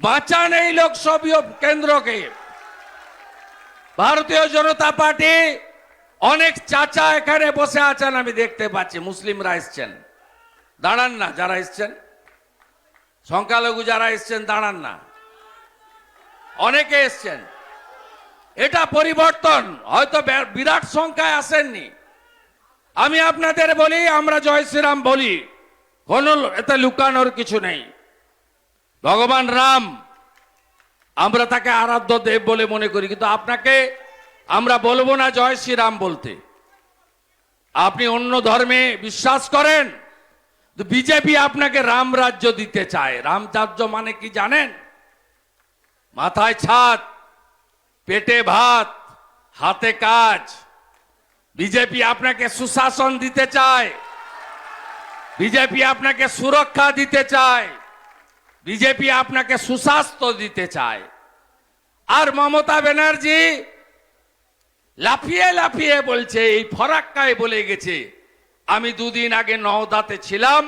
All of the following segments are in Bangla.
বাঁচান এই লোকসভীয় কেন্দ্রকে। ভারতীয় জনতা পার্টি অনেক চাচা এখানে বসে আছেন, আমি দেখতে পাচ্ছি। মুসলিমরা এসছেন। দাঁড়ান না, যারা এসছেন? সংখ্যালঘু যারা এসছেন, দাঁড়ান না। অনেকে এসছেন। এটা পরিবর্তন, হয়তো বিরাট সংখ্যায় আসেননি। আমি আপনাদের বলি, আমরা জয় শ্রীরাম বলি। কোন এতে লুকানোর কিছু নেই। ভগবান রাম, আমরা তাকে আরাধ্য দেব বলে মনে করি, কিন্তু আপনাকে আমরা বলব না জয় শ্রীরাম বলতে। আপনি অন্য ধর্মে বিশ্বাস করেন বিজেপি আপনাকে রাম রাজ্য দিতে চায়। রাম রাজ্য মানে কি জানেন? মাথায় ছাদ, পেটে ভাত, হাতে কাজ। বিজেপি আপনাকে সুশাসন দিতে চায়, বিজেপি আপনাকে সুরক্ষা দিতে চায়। বিজেপি আপনাকে সুস্বাস্থ্য দিতে চায়। আর মমতা ব্যানার্জি লাফিয়ে লাফিয়ে বলছে, এই ফরাক্কায় বলে গেছে, আমি দুদিন আগে নওদাতে ছিলাম,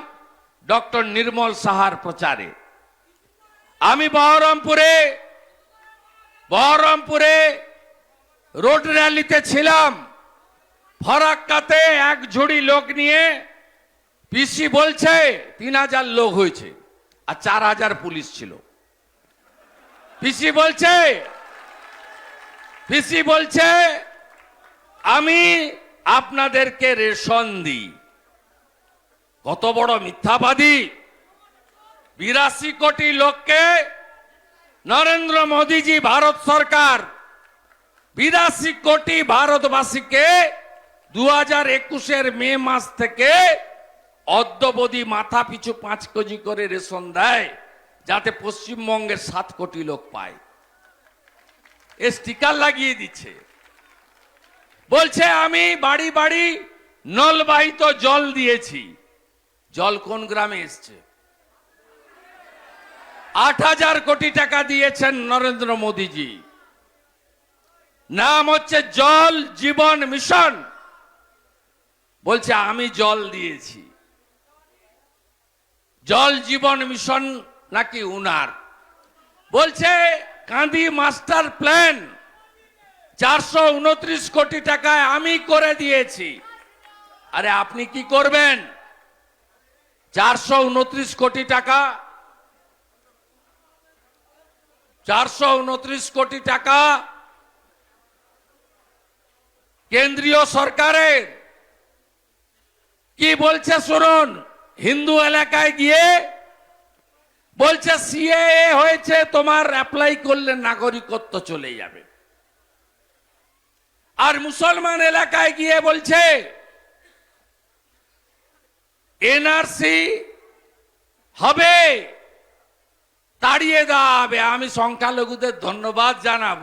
ডক্টর নির্মল সাহার প্রচারে। আমি বহরমপুরে বহরমপুরে রোড র্যালিতে ছিলাম, ফরাক্কাতে এক ঝুড়ি লোক নিয়ে, পিসি বলছে, তিন হাজার লোক হয়েছে। আর চার হাজার পুলিশ ছিল। পিসি বলছে পিসি বলছে, আমি আপনাদেরকে রেশন দিই। কত বড় মিথ্যাবাদী। বিরাশি কোটি লোককে নরেন্দ্র মোদীজি ভারত সরকার বিরাশি কোটি ভারতবাসীকে দু হাজার একুশের মে মাস থেকে অদ্যবধি মাথা পিছু পাঁচ কেজি করে রেশন দেয়, যাতে পশ্চিমবঙ্গের সাত কোটি লোক পায়। এ স্টিকার লাগিয়ে দিচ্ছে। বলছে, আমি বাড়ি বাড়ি নলবাহিত জল দিয়েছি। জল কোন গ্রামে এসছে? আট হাজার কোটি টাকা দিয়েছেন নরেন্দ্র মোদীজি। নাম হচ্ছে জল জীবন মিশন। বলছে, আমি জল দিয়েছি। জল জীবন মিশন নাকি উনার? বলছে কাঁদি মাস্টার প্ল্যান চারশো উনত্রিশ কোটি টাকায় আমি করে দিয়েছি। আরে আপনি কি করবেন? চারশো উনত্রিশ কোটি টাকা? চারশো উনত্রিশ কোটি টাকা কেন্দ্রীয় সরকারের? কি বলছে, শুনুন। হিন্দু এলাকায় গিয়ে বলছে সিএ হয়েছে, তোমার অ্যাপ্লাই করলে নাগরিকত্ব চলে যাবে। আর মুসলমান এলাকায় গিয়ে বলছে, এনআরসি হবে, তাড়িয়ে দেওয়া হবে। আমি সংখ্যালঘুদের ধন্যবাদ জানাব।